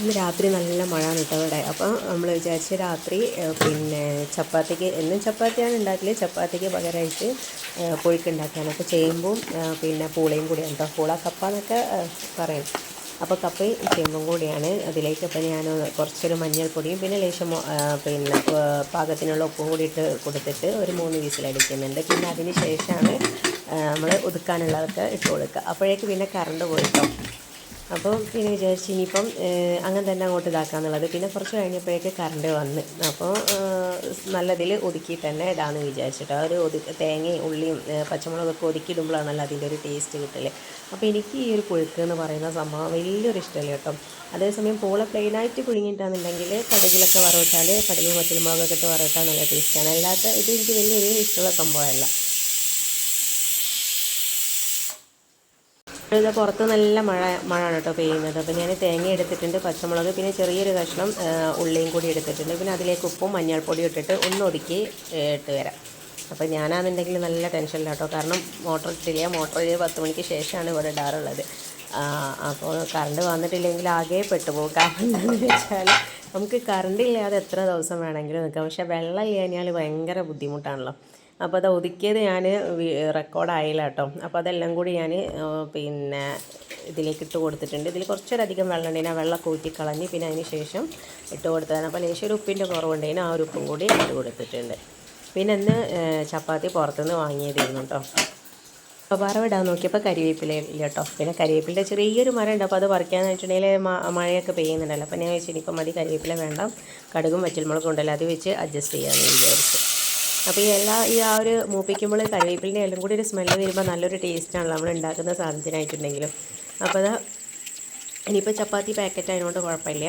ഇന്ന് രാത്രി നല്ല മഴ കേട്ടോ ഇവിടെ. അപ്പോൾ നമ്മൾ വിചാരിച്ച രാത്രി പിന്നെ ചപ്പാത്തിക്ക് എന്നും ചപ്പാത്തിയാണ് ഉണ്ടാക്കൽ. ചപ്പാത്തിക്ക് പകരമായിട്ട് പുഴുക്കുണ്ടാക്കിയാണ് അപ്പോൾ ചേമ്പും പിന്നെ പൂളയും കൂടിയാണ് കേട്ടോ. പൂള കപ്പ എന്നൊക്കെ പറയും. അപ്പോൾ കപ്പയും ചേമ്പും കൂടിയാണ് അതിലേക്ക്. അപ്പോൾ ഞാൻ കുറച്ചൊരു മഞ്ഞൾപ്പൊടിയും പിന്നെ ലേശം പിന്നെ പാകത്തിനുള്ള ഉപ്പും കൂടി ഇട്ട് കൊടുത്തിട്ട് ഒരു മൂന്ന് വീസിലടിക്കുന്നുണ്ട് പിന്നെ അതിന് ശേഷമാണ് നമ്മൾ ഒതുക്കാനുള്ളതൊക്കെ ഇട്ട് കൊടുക്കുക. അപ്പോഴേക്ക് പിന്നെ കറണ്ട് പോയിട്ടോ അപ്പോൾ പിന്നെ വിചാരിച്ച് ഇനിയിപ്പം അങ്ങനെ തന്നെ അങ്ങോട്ട് ഇതാക്കാന്നുള്ളത്. പിന്നെ കുറച്ച് കഴിഞ്ഞപ്പോഴേക്ക് കറണ്ട് വന്ന്. അപ്പോൾ നല്ലതിൽ ഒതുക്കി തന്നെ ഇടാന്ന് വിചാരിച്ചിട്ട്. ആ ഒരു തേങ്ങയും ഉള്ളിയും പച്ചമുളകൊക്കെ ഒതുക്കിയിടുമ്പോഴാണല്ലോ അതിന്റെ ഒരു ടേസ്റ്റ് കിട്ടൽ. അപ്പോൾ എനിക്ക് ഈ ഒരു പുഴുക്ക് എന്ന് പറയുന്ന സംഭവം വലിയൊരു ഇഷ്ടമല്ല കേട്ടോ. അതേസമയം പൂള പ്ലെയിനായിട്ട് പുഴുങ്ങിയിട്ടാണെന്നുണ്ടെങ്കിൽ കടുകിലൊക്കെ വറവിട്ടാൽ കടുകും പച്ചമുളകൊക്കെ ഇട്ട് വറവിട്ടാൽ നല്ല ടേസ്റ്റാണ് അല്ലാത്ത ഇത് എനിക്ക് വലിയൊരു ഇഷ്ടമുള്ള സംഭവമല്ല. ഇത് പുറത്ത് നല്ല മഴ മഴ കേട്ടോ പെയ്യുന്നത്. അപ്പോൾ ഞാൻ തേങ്ങ എടുത്തിട്ടുണ്ട് പച്ചമുളക് പിന്നെ ചെറിയൊരു കഷ്ണം ഉള്ളിയും കൂടി എടുത്തിട്ടുണ്ട്. പിന്നെ അതിലേക്ക് ഉപ്പും മഞ്ഞൾപ്പൊടിയും ഇട്ടിട്ട് ഒന്ന് ഒതുക്കി ഇട്ട് വരാം. അപ്പോൾ ഞാനാണെന്നുണ്ടെങ്കിൽ നല്ല ടെൻഷനില്ല കേട്ടോ. കാരണം മോട്ടർ ഇട്ടില്ല. മോട്ടർ ഒരു പത്ത് മണിക്ക് ശേഷമാണ് ഇവിടെ ഇടാറുള്ളത്. അപ്പോൾ കറണ്ട് വന്നിട്ടില്ലെങ്കിൽ ആകെ പെട്ടുപോകും. കാരണം എന്താണെന്ന് വെച്ചാൽ നമുക്ക് കറണ്ട് ഇല്ലാതെ എത്ര ദിവസം വേണമെങ്കിലും നിൽക്കാം. പക്ഷേ വെള്ളം ഇല്ലാഞ്ഞാൽ ഭയങ്കര ബുദ്ധിമുട്ടാണല്ലോ. അപ്പോൾ അത് ഒതുക്കിയത് ഞാൻ റെക്കോർഡായില്ല കേട്ടോ. അപ്പോൾ അതെല്ലാം കൂടി ഞാൻ പിന്നെ ഇതിലേക്ക് ഇട്ട് കൊടുത്തിട്ടുണ്ട്. ഇതിൽ കുറച്ചൊരധികം വെള്ളം ഉണ്ടെങ്കിൽ ആ വെള്ളം കൂറ്റിക്കളഞ്ഞ് പിന്നെ അതിന് ശേഷം ഇട്ട് കൊടുത്തതാണ്. അപ്പോൾ ലേശം ഒരു ഉപ്പിന്റെ കുറവുണ്ടെങ്കിൽ ആ ഒരു ഉപ്പും കൂടി ഇട്ട് കൊടുത്തിട്ടുണ്ട്. പിന്നെ ഇന്ന് ചപ്പാത്തി പുറത്തുനിന്ന് വാങ്ങിയതായിരുന്നു കേട്ടോ. അപ്പോൾ വറവിടാൻ നോക്കിയപ്പോൾ കരിവേപ്പില ഇല്ല കേട്ടോ. പിന്നെ കരിവേപ്പിലിന്റെ ചെറിയൊരു മരം ഉണ്ട്. അപ്പോൾ അത് പറിക്കാന്ന് വെച്ചിട്ടുണ്ടെങ്കിൽ മഴയൊക്കെ പെയ്യുന്നുണ്ടല്ലോ. അപ്പോൾ ഞാൻ വെച്ചിട്ട് ഇനിയിപ്പോൾ മതി കരിവേപ്പില വേണ്ട. കടുകും വറ്റൽമുളകും ഉണ്ടല്ലോ. അത് വെച്ച് അഡ്ജസ്റ്റ് ചെയ്യാമെന്ന് വിചാരിച്ചു. അപ്പോൾ ഈ എല്ലാ ഈ ആ ഒരു മൂപ്പിക്കുമ്പോൾ കറിവേപ്പിലിന്റെ എല്ലാം കൂടി ഒരു സ്മെല്ല് വരുമ്പോൾ നല്ലൊരു ടേസ്റ്റാണല്ലോ നമ്മൾ ഉണ്ടാക്കുന്ന സാധനത്തിനായിട്ടുണ്ടെങ്കിലും. അപ്പോൾ അത് ഇനിയിപ്പോൾ ചപ്പാത്തി പാക്കറ്റ് ആയതുകൊണ്ട് കുഴപ്പമില്ല.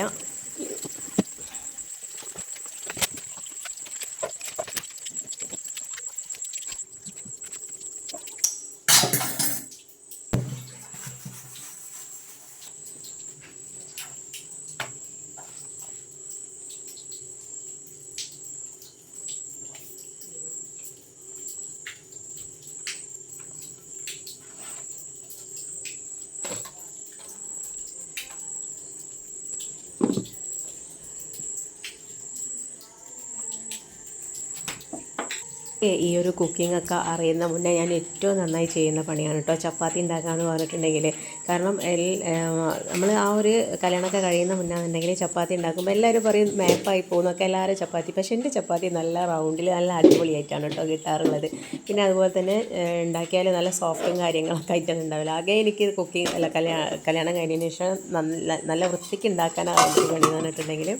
ഈ ഒരു കുക്കിംഗ് ഒക്കെ അറിയുന്ന മുന്നേ ഞാൻ ഏറ്റവും നന്നായി ചെയ്യുന്ന പണിയാണ് കേട്ടോ ചപ്പാത്തി ഉണ്ടാക്കാമെന്ന് പറഞ്ഞിട്ടുണ്ടെങ്കിൽ കാരണം നമ്മൾ ആ ഒരു കല്യാണമൊക്കെ കഴിയുന്ന മുന്നേ എന്നുണ്ടെങ്കിൽ ചപ്പാത്തി ഉണ്ടാക്കുമ്പോൾ എല്ലാവരും പറയും മേപ്പായി പോകുന്നൊക്കെ എല്ലാവരും ചപ്പാത്തി. പക്ഷേ എന്റെ ചപ്പാത്തി നല്ല റൗണ്ടിൽ നല്ല അടിപൊളിയായിട്ടാണ് കേട്ടോ കിട്ടാറുള്ളത്. പിന്നെ അതുപോലെ തന്നെ ഉണ്ടാക്കിയാൽ നല്ല സോഫ്റ്റും കാര്യങ്ങളൊക്കെ ആയിട്ടാണ് ഉണ്ടാവില്ല ആകെ എനിക്ക് കുക്കിംഗ് അല്ല കല്യാണം കല്യാണം കഴിഞ്ഞതിന് ശേഷം നല്ല നല്ല വൃത്തിക്ക് എനിക്ക് പണി പറഞ്ഞിട്ടുണ്ടെങ്കിൽ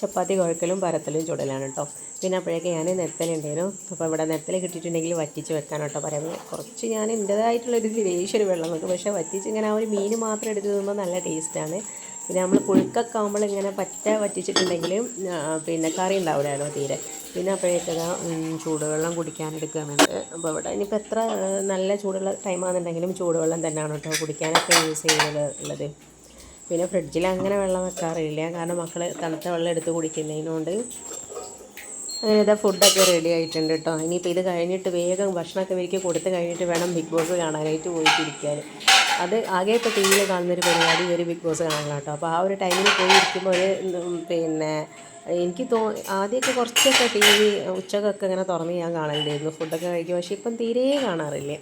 ചപ്പാത്തി കുഴക്കലും പരത്തലും ചുടലാണ് കേട്ടോ പിന്നെ അപ്പോഴേക്ക് ഞാൻ നെത്തലുണ്ടായിരുന്നു അപ്പോൾ ഇവിടെ നെത്തൽ കിട്ടിയിട്ടുണ്ടെങ്കിൽ വറ്റിച്ച് വെക്കാൻ കേട്ടോ പറയുന്നത്. കുറച്ച് ഞാൻ എന്റേതായിട്ടുള്ളൊരു ലേശൊരു വെള്ളം വെക്കും. പക്ഷേ വറ്റിച്ച് ഇങ്ങനെ ആ ഒരു മീൻ മാത്രം എടുത്ത് തിന്നുമ്പോൾ നല്ല ടേസ്റ്റാണ് പിന്നെ നമ്മൾ പുഴുക്കൊക്കെ ആകുമ്പോൾ ഇങ്ങനെ പറ്റ വറ്റിച്ചിട്ടുണ്ടെങ്കിൽ പിന്നെ കറി ഉണ്ടാവില്ലല്ലോ തീരെ. പിന്നെ അപ്പോഴേക്കതാ ചൂടുവെള്ളം കുടിക്കാനെടുക്കുന്നുണ്ട് അപ്പോൾ ഇവിടെ ഇനിയിപ്പോൾ എത്ര നല്ല ചൂടുള്ള ടൈമാണെന്നുണ്ടെങ്കിലും ചൂടുവെള്ളം തന്നെയാണ് കേട്ടോ കുടിക്കാനൊക്കെ യൂസ് ചെയ്യുന്നത് ഉള്ളത്. പിന്നെ ഫ്രിഡ്ജിൽ അങ്ങനെ വെള്ളം വെക്കാറില്ല. കാരണം മക്കൾ തണുത്ത വെള്ളം എടുത്ത് കുടിക്കുന്നതിനോണ്ട് അങ്ങനെ ഇതാ ഫുഡൊക്കെ റെഡി ആയിട്ടുണ്ട് കേട്ടോ ഇനിയിപ്പോൾ ഇത് കഴിഞ്ഞിട്ട് വേഗം ഭക്ഷണമൊക്കെ ഇവർക്ക് കൊടുത്ത് കഴിഞ്ഞിട്ട് വേണം ബിഗ് ബോസ് കാണാനായിട്ട് പോയിട്ടിരിക്കാൻ. അത് ആകെ ഇപ്പോൾ ടി വിയിൽ കാണുന്നൊരു പരിപാടി ഒരു ബിഗ് ബോസ് കാണണം കേട്ടോ അപ്പോൾ ആ ഒരു ടൈമിൽ പോയി ഇരിക്കുമ്പോൾ ഒരു പിന്നെ എനിക്ക് തോ ആദ്യമൊക്കെ കുറച്ചൊക്കെ ടി വി ഉച്ചക്കൊക്കെ ഇങ്ങനെ തുറന്ന് ഞാൻ കാണലുണ്ടായിരുന്നു. ഫുഡൊക്കെ കഴിക്കും. പക്ഷേ ഇപ്പം തീരെ കാണാറില്ല.